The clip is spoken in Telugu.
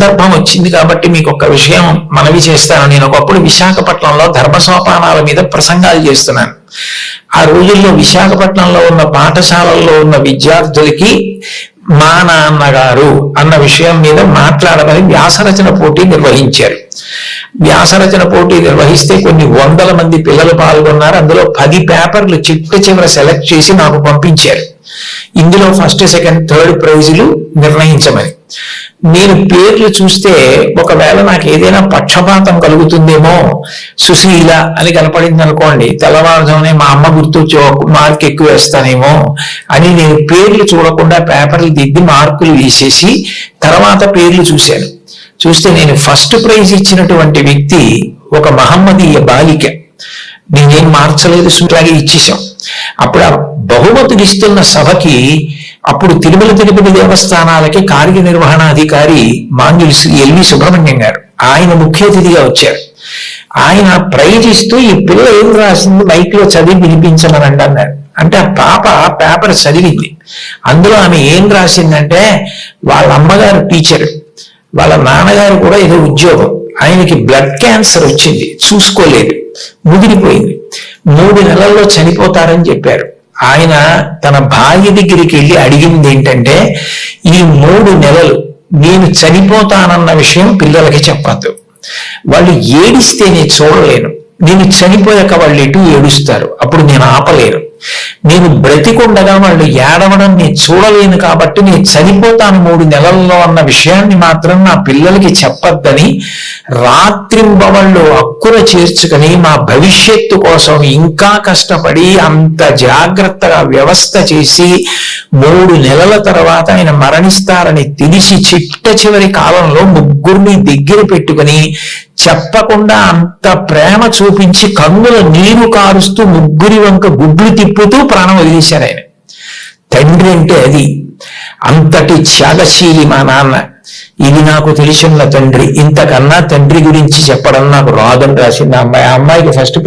సందర్భం వచ్చింది కాబట్టి మీకు ఒక విషయం మనవి చేస్తాను. నేను ఒకప్పుడు విశాఖపట్నంలో ధర్మసోపానాల మీద ప్రసంగాలు చేస్తున్నాను. ఆ రోజుల్లో విశాఖపట్నంలో ఉన్న పాఠశాలల్లో ఉన్న విద్యార్థులకి మా నాన్నగారు అన్న విషయం మీద మాట్లాడమని వ్యాసరచన పోటీ నిర్వహించారు. వ్యాసరచన పోటీ నిర్వహిస్తే కొన్ని వందల మంది పిల్లలు పాల్గొన్నారు. అందులో పది పేపర్లు చిట్ట చివర సెలెక్ట్ చేసి నాకు పంపించారు. ఇందులో ఫస్ట్ సెకండ్ థర్డ్ ప్రైజులు నిర్ణయించమని. నేను పేర్లు చూస్తే ఒకవేళ నాకు ఏదైనా పక్షపాతం కలుగుతుందేమో సుశీల అని కనపడింది అనుకోండి తెల్లవారుజామునే మా అమ్మ గుర్తు మార్క్ ఎక్కువ వేస్తానేమో అని నేను పేర్లు చూడకుండా పేపర్లు దిద్ది మార్కులు వేసేసి తర్వాత పేర్లు చూశాను. చూస్తే నేను ఫస్ట్ ప్రైజ్ ఇచ్చినటువంటి వ్యక్తి ఒక మహమ్మదీయ బాలిక. నేనేం మార్చలేదు సూట్లాగే ఇచ్చేసాం అప్పుడు ఆ బహుమతులు ఇస్తున్న సభకి అప్పుడు తిరుమల తిరుపతి దేవస్థానాలకి కార్యనిర్వహణాధికారి మాంజులు ఎల్వి సుబ్రహ్మణ్యం గారు. ఆయన ముఖ్య అతిథిగా వచ్చారు. ఆయన ప్రైజ్ ఇస్తూ ఈ పిల్ల ఏం రాసింది బైక్లో చదివి వినిపించమనండి అన్నారు. అంటే ఆ పాప పేపర్ చదివింది. అందులో ఆమె ఏం రాసిందంటే వాళ్ళ అమ్మగారు టీచర్ వాళ్ళ నాన్నగారు కూడా ఏదో ఉద్యోగం. ఆయనకి బ్లడ్ క్యాన్సర్ వచ్చింది. చూసుకోలేదు. ముదిరిపోయింది. మూడు నెలల్లో చనిపోతారని చెప్పారు ఆయన తన భార్య దగ్గరికి వెళ్ళి అడిగింది ఏంటంటే ఈ మూడు నెలలు నేను చనిపోతానన్న విషయం పిల్లలకి చెప్పద్దు. వాళ్ళు ఏడిస్తే నేను చూడలేను. నేను చనిపోయాక వాళ్ళు ఎటు ఏడుస్తారు? అప్పుడు నేను ఆపలేను. నేను బ్రతికుండగా వాళ్ళు ఏడవడం నేను చూడలేను కాబట్టి నేను చనిపోతాను మూడు నెలల్లో అన్న విషయాన్ని మాత్రం నా పిల్లలకి చెప్పొద్దని రాత్రింబవళ్ళు అక్కున చేర్చుకొని మా భవిష్యత్తు కోసం ఇంకా కష్టపడి అంత జాగ్రత్తగా వ్యవస్థ చేసి మూడు నెలల తర్వాత ఆయన మరణిస్తారని తెలిసి చిట్ట చివరి కాలంలో ముగ్గురిని దగ్గర పెట్టుకుని చెప్పకుండా అంత ప్రేమ చూపించి కన్నుల నీరు కారుస్తూ ముగ్గురి వంక గుడ్లు తిప్పుతూ ప్రాణం వదిలేశారు ఆయన. తండ్రి అంటే అది. అంతటి త్యాగశీలి మా నాన్న. ఇది నాకు తెలిసిన తండ్రి. ఇంతకన్నా తండ్రి గురించి చెప్పడం నాకు రాదని రాసింది అమ్మాయి. ఆ అమ్మాయికి ఫస్ట్